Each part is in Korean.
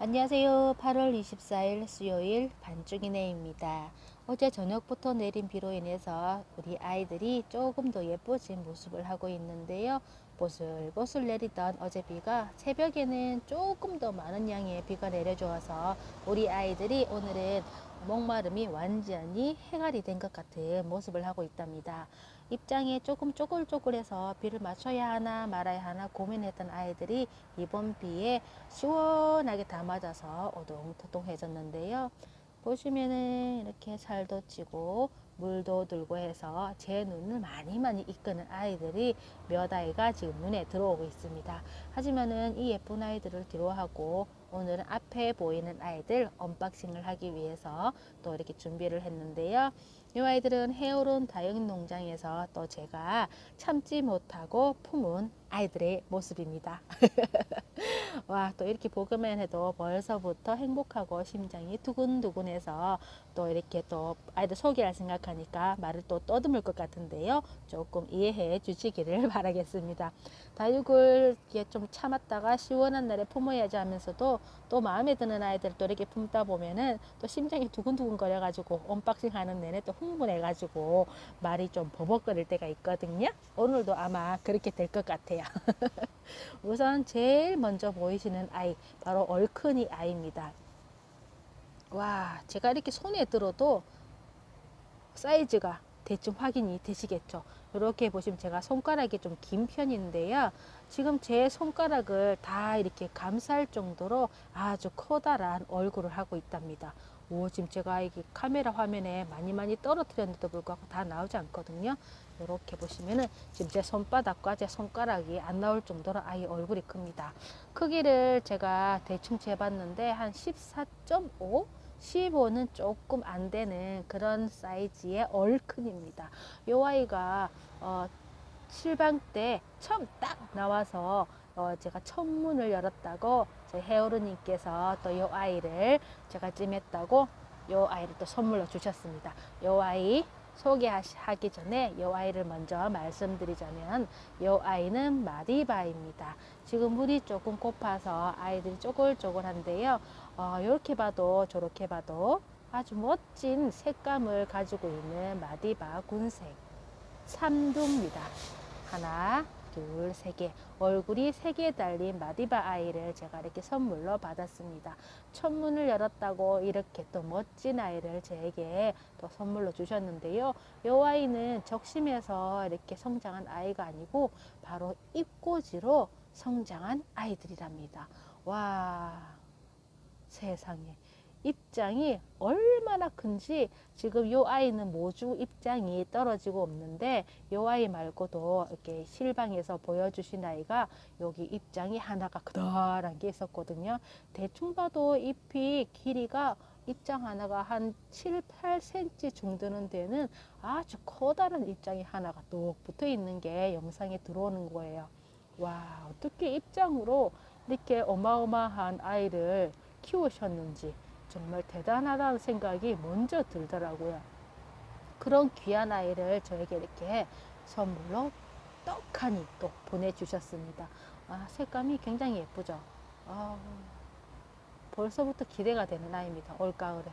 안녕하세요. 8월 24일 수요일 반쪽이네입니다. 어제 저녁부터 내린 비로 인해서 우리 아이들이 조금 더 예뻐진 모습을 하고 있는데요. 보슬보슬 내리던 어제 비가 새벽에는 조금 더 많은 양의 비가 내려주어서 우리 아이들이 오늘은 목마름이 완전히 해갈이 된 것 같은 모습을 하고 있답니다. 입장에 조금 쪼글쪼글해서 비를 맞춰야 하나 말아야 하나 고민했던 아이들이 이번 비에 시원하게 다 맞아서 오동토동해졌는데요. 보시면은 이렇게 살도 찌고 물도 들고 해서 제 눈을 많이 많이 이끄는 아이들이 몇 아이가 지금 눈에 들어오고 있습니다. 하지만은 이 예쁜 아이들을 뒤로하고 오늘은 앞에 보이는 아이들 언박싱을 하기 위해서 또 이렇게 준비를 했는데요. 이 아이들은 헤어론 다육 농장에서 또 제가 참지 못하고 품은 아이들의 모습입니다. 와, 또 이렇게 보기만 해도 벌써부터 행복하고 심장이 두근두근해서 또 이렇게 또 아이들 소개할 생각하니까 말을 또 떠듬을 것 같은데요. 조금 이해해 주시기를 바라겠습니다. 다육을 좀 참았다가 시원한 날에 품어야지 하면서도 또 마음에 드는 아이들 또 이렇게 품다 보면은 또 심장이 두근두근 거려가지고 언박싱 하는 내내 또 흥분해가지고 말이 좀 버벅거릴 때가 있거든요. 오늘도 아마 그렇게 될 것 같아요. 우선 제일 먼저 보이시는 아이 바로 얼큰이 아이입니다. 와 제가 이렇게 손에 들어도 사이즈가 대충 확인이 되시겠죠. 이렇게 보시면 제가 손가락이 좀 긴 편인데요. 지금 제 손가락을 다 이렇게 감쌀 정도로 아주 커다란 얼굴을 하고 있답니다. 오, 지금 제가 이게 카메라 화면에 많이 많이 떨어뜨렸는데도 불구하고 다 나오지 않거든요. 이렇게 보시면은 지금 제 손바닥과 제 손가락이 안 나올 정도로 아이 얼굴이 큽니다. 크기를 제가 대충 재봤는데 한 14.5? 15는 조금 안 되는 그런 사이즈의 얼큰입니다. 요 아이가 어, 실방 때 처음 딱 나와서 어, 제가 첫 문을 열었다고 제 헤어르님께서 또 요 아이를 제가 찜했다고 요 아이를 또 선물로 주셨습니다. 요 아이 소개하기 전에 요 아이를 먼저 말씀드리자면 요 아이는 마디바입니다. 지금 물이 조금 고파서 아이들이 쪼글쪼글한데요. 어, 이렇게 봐도 저렇게 봐도 아주 멋진 색감을 가지고 있는 마디바 군색 삼두입니다. 하나, 둘, 세 개. 얼굴이 세 개 달린 마디바 아이를 제가 이렇게 선물로 받았습니다. 천문을 열었다고 이렇게 또 멋진 아이를 제게 또 선물로 주셨는데요. 이 아이는 적심에서 이렇게 성장한 아이가 아니고 바로 입꼬지로 성장한 아이들이랍니다. 와, 세상에. 입장이 얼마나 큰지 지금 요 아이는 모주 입장이 떨어지고 없는데 요 아이 말고도 이렇게 실방에서 보여주신 아이가 여기 입장이 하나가 그다란 게 있었거든요. 대충 봐도 잎이 길이가 입장 하나가 한 7, 8cm 정도는 되는 아주 커다란 입장이 하나가 뚝 붙어 있는 게 영상에 들어오는 거예요. 와, 어떻게 입장으로 이렇게 어마어마한 아이를 키우셨는지 정말 대단하다는 생각이 먼저 들더라고요. 그런 귀한 아이를 저에게 이렇게 선물로 떡하니 또 보내주셨습니다. 아, 색감이 굉장히 예쁘죠? 아, 벌써부터 기대가 되는 아이입니다. 올가을에.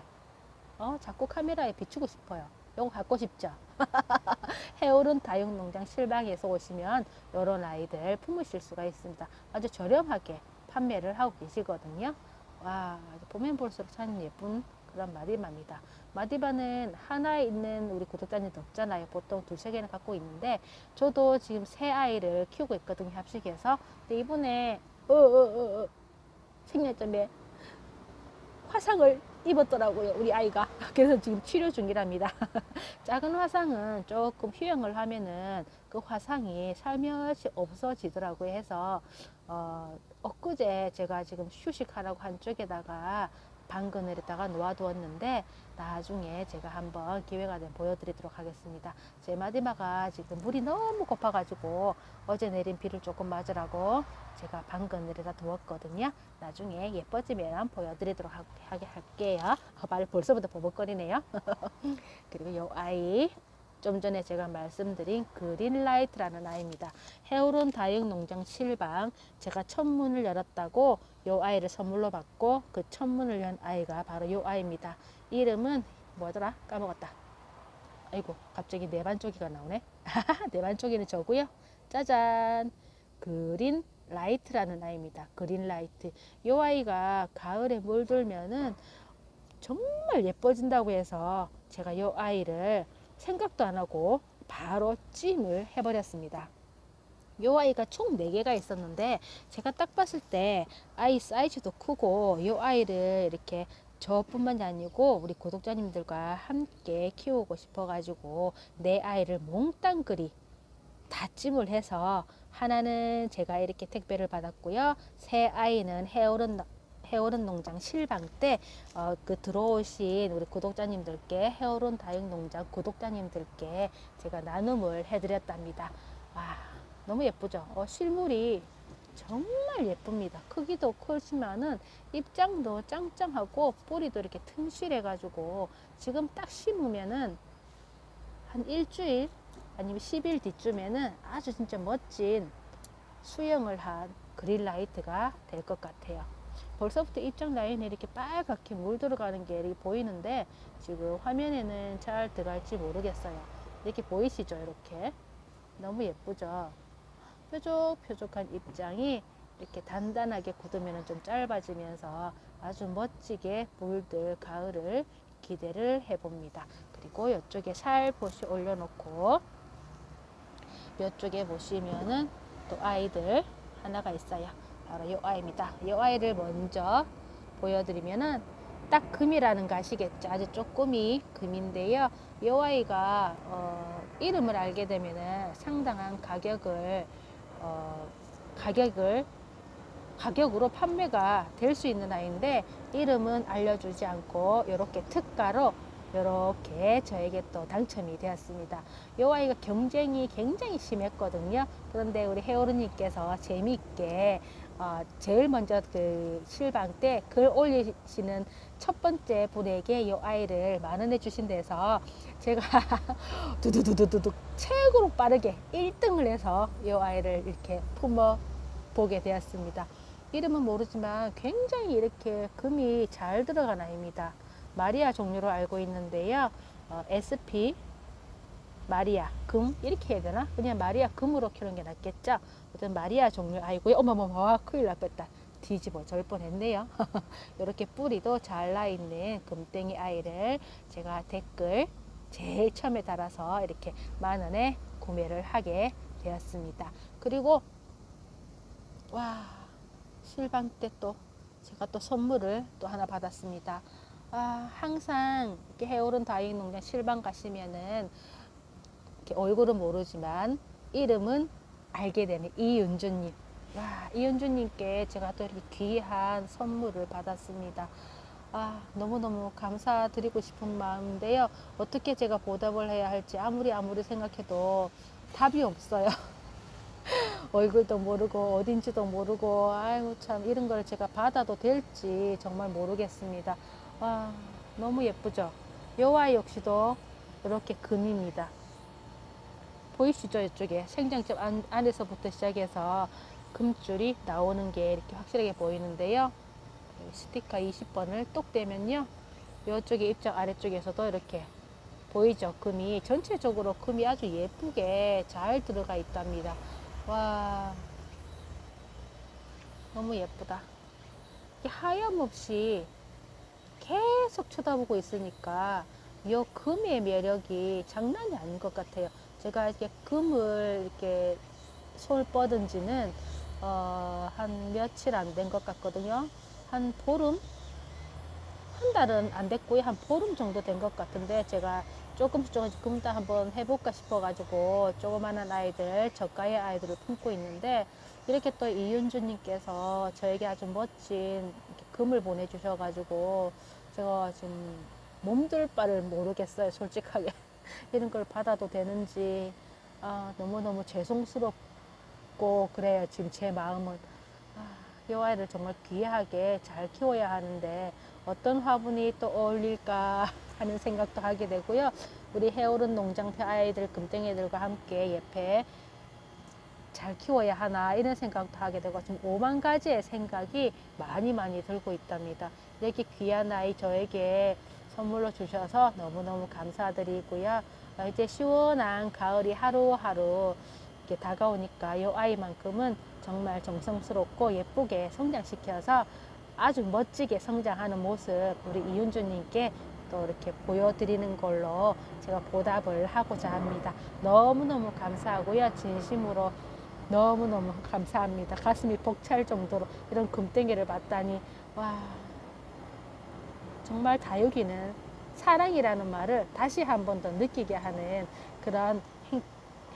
어, 자꾸 카메라에 비추고 싶어요. 요거 갖고 싶죠? 해오른 다육농장 실방에서 오시면 이런 아이들 품으실 수가 있습니다. 아주 저렴하게 판매를 하고 계시거든요. 와, 보면 볼수록 참 예쁜 그런 마디바입니다. 마디바는 하나에 있는 우리 구독자님도 없잖아요. 보통 두세 개는 갖고 있는데, 저도 지금 새 아이를 키우고 있거든요. 합식해서. 근데 이번에, 어, 어, 어, 어, 생년점에 화상을 입었더라고요. 우리 아이가. 그래서 지금 치료 중이랍니다. 작은 화상은 조금 휴양을 하면은 그 화상이 살며시 없어지더라고요. 해서, 어, 엊그제 제가 지금 휴식하라고 한 쪽에다가 방근을에다가 놓아두었는데 나중에 제가 한번 기회가 되면 보여드리도록 하겠습니다. 제 마디마가 지금 물이 너무 고파가지고 어제 내린 비를 조금 맞으라고 제가 방근을에다 두었거든요. 나중에 예뻐지면 보여드리도록 하 게 할게요. 어, 말 벌써부터 버벅거리네요. 그리고 요 아이 좀 전에 제가 말씀드린 그린라이트라는 아이입니다. 헤어론 다육 농장 실방 제가 첫 문을 열었다고 요 아이를 선물로 받고 그 첫 문을 연 아이가 바로 요 아이입니다. 이름은 뭐더라? 까먹었다. 아이고 갑자기 네 내반쪽이가 나오네. 내반쪽이는 저고요. 짜잔 그린 라이트라는 아이입니다. 그린 라이트. 이 아이가 가을에 물들면은 정말 예뻐진다고 해서 제가 이 아이를 생각도 안 하고 바로 찜을 해버렸습니다. 이 아이가 총 4개가 있었는데 제가 딱 봤을 때 아이 사이즈도 크고 이 아이를 이렇게 저뿐만이 아니고 우리 구독자님들과 함께 키우고 싶어 가지고 내 아이를 몽땅 그리 다 찜을 해서 하나는 제가 이렇게 택배를 받았고요. 새 아이는 헤어른 헤어른 농장 실방 때 어, 그 들어오신 우리 구독자님들께 헤어론 다육 농장 구독자님들께 제가 나눔을 해드렸답니다. 와 너무 예쁘죠? 어, 실물이 정말 예쁩니다. 크기도 크지만은 입장도 짱짱하고 뿌리도 이렇게 튼실해가지고 지금 딱 심으면은 한 일주일 아니면 10일 뒤쯤에는 아주 진짜 멋진 수영을 한 그린라이트가 될 것 같아요. 벌써부터 입장 라인에 이렇게 빨갛게 물 들어가는 게 이렇게 보이는데 지금 화면에는 잘 들어갈지 모르겠어요. 이렇게 보이시죠? 이렇게. 너무 예쁘죠? 뾰족뾰족한 입장이 이렇게 단단하게 굳으면 좀 짧아지면서 아주 멋지게 물들 가을을 기대를 해봅니다. 그리고 이쪽에 살포시 올려놓고 이쪽에 보시면은 또 아이들 하나가 있어요. 바로 이 아이입니다. 이 아이를 먼저 보여드리면은 딱 금이라는 거 아시겠죠? 아주 쪼꼬미 금인데요. 이 아이가 어, 이름을 알게 되면은 상당한 가격을 어, 가격을 가격으로 판매가 될 수 있는 아이인데 이름은 알려주지 않고 이렇게 특가로 이렇게 저에게 또 당첨이 되었습니다. 이 아이가 경쟁이 굉장히 심했거든요. 그런데 우리 헤어르님께서 재미있게 어, 제일 먼저 그 실방 때 글 올리시는 첫 번째 분에게 이 아이를 만원해 주신 데서 제가 두두두두두 최고로 빠르게 1등을 해서 이 아이를 이렇게 품어 보게 되었습니다. 이름은 모르지만 굉장히 이렇게 금이 잘 들어간 아이입니다. 마리아 종류로 알고 있는데요. 어, SP 마리아 금 이렇게 해야 되나? 그냥 마리아 금으로 키우는 게 낫겠죠. 어떤 마리아 종류 아이고요. 어머머머 와 큰일 날 뻔했다. 뒤집어 절 뻔했네요. 이렇게 뿌리도 잘 나 있는 금땡이 아이를 제가 댓글 제일 처음에 달아서 이렇게 만 원에 구매를 하게 되었습니다. 그리고 와 실방 때 또 제가 또 선물을 또 하나 받았습니다. 아, 항상 이렇게 해오른 다육 농장 실방 가시면은 이렇게 얼굴은 모르지만 이름은 알게 되는 이윤주님. 와, 이윤주님께 제가 또 이렇게 귀한 선물을 받았습니다. 아, 너무너무 감사드리고 싶은 마음인데요. 어떻게 제가 보답을 해야 할지 아무리 아무리 생각해도 답이 없어요. 얼굴도 모르고 어딘지도 모르고 아이고 참 이런 걸 제가 받아도 될지 정말 모르겠습니다. 와 너무 예쁘죠? 요아 역시도 이렇게 금입니다. 보이시죠? 이쪽에 생장점 안, 안에서부터 시작해서 금줄이 나오는 게 이렇게 확실하게 보이는데요. 스티커 20번을 똑 떼면요. 이쪽에 입장 아래쪽에서도 이렇게 보이죠? 금이 전체적으로 금이 아주 예쁘게 잘 들어가 있답니다. 와 너무 예쁘다. 이 하염없이 계속 쳐다보고 있으니까 이 금의 매력이 장난이 아닌 것 같아요. 제가 이렇게 금을 이렇게 솔 뻗은 지는 어, 한 며칠 안 된 것 같거든요. 한 보름? 한 달은 안 됐고요. 한 보름 정도 된 것 같은데 제가 조금씩 조금씩 금다 한번 해볼까 싶어가지고 조그마한 아이들, 저가의 아이들을 품고 있는데 이렇게 또 이윤주님께서 저에게 아주 멋진 금을 보내주셔가지고 제가 지금 몸둘 바를 모르겠어요, 솔직하게. 이런 걸 받아도 되는지 아, 너무너무 죄송스럽고 그래요, 지금 제 마음은. 아, 이 아이를 정말 귀하게 잘 키워야 하는데 어떤 화분이 또 어울릴까 하는 생각도 하게 되고요. 우리 해오른 농장표 아이들 금땡이들과 함께 예패 잘 키워야 하나 이런 생각도 하게 되고 지금 5만 가지의 생각이 많이 많이 들고 있답니다. 이렇게 귀한 아이 저에게 선물로 주셔서 너무너무 감사드리고요. 어, 이제 시원한 가을이 하루하루 이렇게 다가오니까 이 아이만큼은 정말 정성스럽고 예쁘게 성장시켜서 아주 멋지게 성장하는 모습 우리 이윤주님께 또 이렇게 보여드리는 걸로 제가 보답을 하고자 합니다. 너무너무 감사하고요. 진심으로 너무너무 감사합니다. 가슴이 벅찰 정도로 이런 금땡이를 봤다니 와 정말 다육이는 사랑이라는 말을 다시 한 번 더 느끼게 하는 그런 행,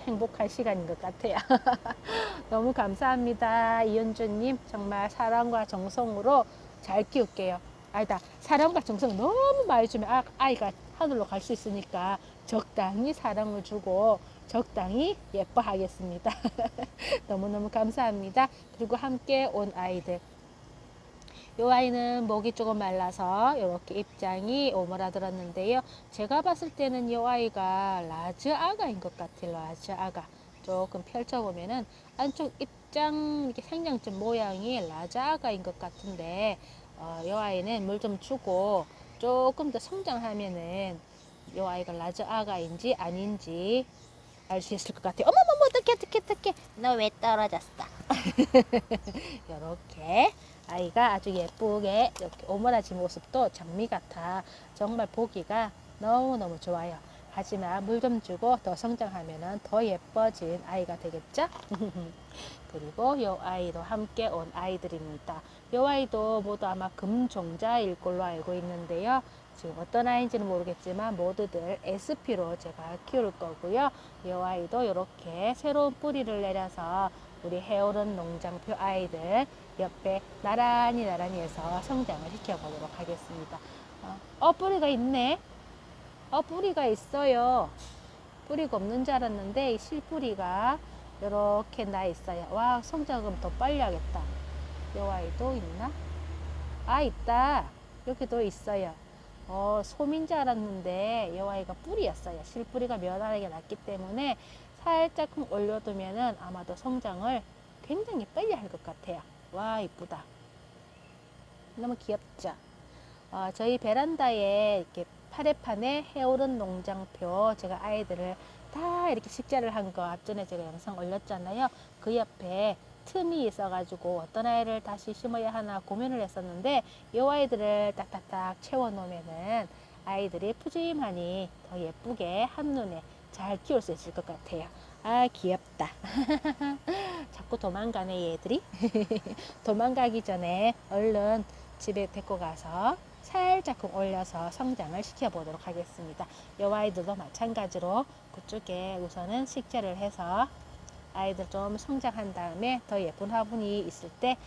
행복한 시간인 것 같아요. 너무 감사합니다. 이현주님 정말 사랑과 정성으로 잘 키울게요. 아니다 사랑과 정성 너무 많이 주면 아, 아이가 하늘로 갈 수 있으니까 적당히 사랑을 주고 적당히 예뻐하겠습니다. 너무너무 감사합니다. 그리고 함께 온 아이들. 요 아이는 목이 조금 말라서 이렇게 입장이 오므라들었는데요. 제가 봤을 때는 이 아이가 라즈 아가인 것 같아요. 라즈 아가. 조금 펼쳐보면은 안쪽 입장 이렇게 생장점 모양이 라즈 아가인 것 같은데 어, 이 아이는 물 좀 주고 조금 더 성장하면은 이 아이가 라즈 아가인지 아닌지 알 수 있을 것 같아요. 어머머머 어떡해 어떡해 어떡해 너 왜 떨어졌어? 이렇게 아이가 아주 예쁘게 이렇게 오므라진 모습도 장미 같아 정말 보기가 너무너무 좋아요. 하지만 물 좀 주고 더 성장하면 더 예뻐진 아이가 되겠죠? 그리고 이 아이도 함께 온 아이들입니다. 이 아이도 모두 아마 금종자일 걸로 알고 있는데요. 지금 어떤 아이인지는 모르겠지만 모두들 SP로 제가 키울 거고요. 이 아이도 이렇게 새로운 뿌리를 내려서 우리 해오른 농장표 아이들 옆에 나란히 나란히 해서 성장을 시켜보도록 하겠습니다. 어, 어, 뿌리가 있네. 어, 뿌리가 있어요. 뿌리가 없는 줄 알았는데 이 실뿌리가 이렇게 나 있어요. 와, 성장은 더 빨리 하겠다. 이 아이도 있나? 아, 있다. 여기도 있어요. 어, 솜인 줄 알았는데 이 아이가 뿌리였어요. 실뿌리가 면하게 났기 때문에 살짝 올려두면은 아마도 성장을 굉장히 빨리 할 것 같아요. 와, 이쁘다. 너무 귀엽죠? 어, 저희 베란다에 이렇게 파래판에 해오른 농장표 제가 아이들을 다 이렇게 식재를 한 거 앞전에 제가 영상 올렸잖아요. 그 옆에 틈이 있어가지고 어떤 아이를 다시 심어야 하나 고민을 했었는데 이 아이들을 딱딱딱 채워 놓으면은 아이들이 푸짐하니 더 예쁘게 한눈에 잘 키울 수 있을 것 같아요. 아 귀엽다. 자꾸 도망가네 얘들이. 도망가기 전에 얼른 집에 데리고 가서 살짝 올려서 성장을 시켜보도록 하겠습니다. 이 아이들도 마찬가지로 그쪽에 우선은 식재를 해서 아이들 좀 성장한 다음에 더 예쁜 화분이 있을 때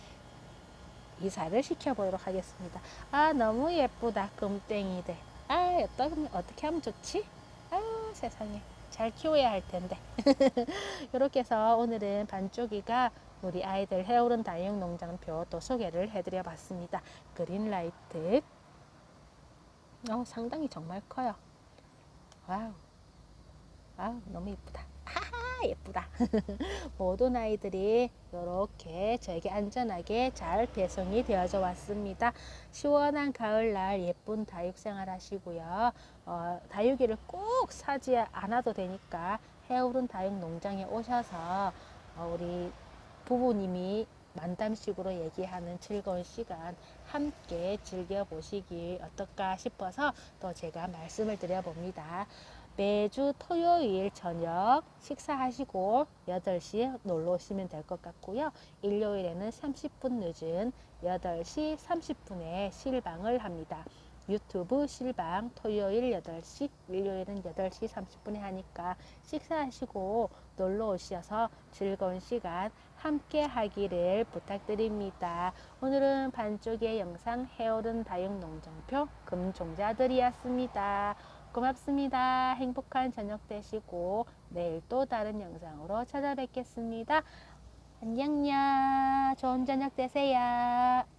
이사를 시켜보도록 하겠습니다. 아 너무 예쁘다 금땡이들. 아 어떻게 하면 좋지? 아 세상에 잘 키워야 할 텐데. 이렇게 해서 오늘은 반쪽이가 우리 아이들 해오른 다육 농장표 또 소개를 해드려 봤습니다. 그린라이트. 어, 상당히 정말 커요. 와우. 와우, 너무 예쁘다. 예쁘다. 모든 아이들이 이렇게 저에게 안전하게 잘 배송이 되어져 왔습니다. 시원한 가을날 예쁜 다육 생활 하시고요. 어, 다육이를 꼭 사지 않아도 되니까 해오른 다육 농장에 오셔서 어, 우리 부부님이 만담식으로 얘기하는 즐거운 시간 함께 즐겨보시기 어떨까 싶어서 또 제가 말씀을 드려봅니다. 매주 토요일 저녁 식사하시고 8시에 놀러 오시면 될 것 같고요. 일요일에는 30분 늦은 8시 30분에 실방을 합니다. 유튜브 실방 토요일 8시, 일요일은 8시 30분에 하니까 식사하시고 놀러 오셔서 즐거운 시간 함께 하기를 부탁드립니다. 오늘은 반쪽의 영상 해오른 다육농장표 금종자들이었습니다. 고맙습니다. 행복한 저녁 되시고 내일 또 다른 영상으로 찾아뵙겠습니다. 안녕요. 좋은 저녁 되세요.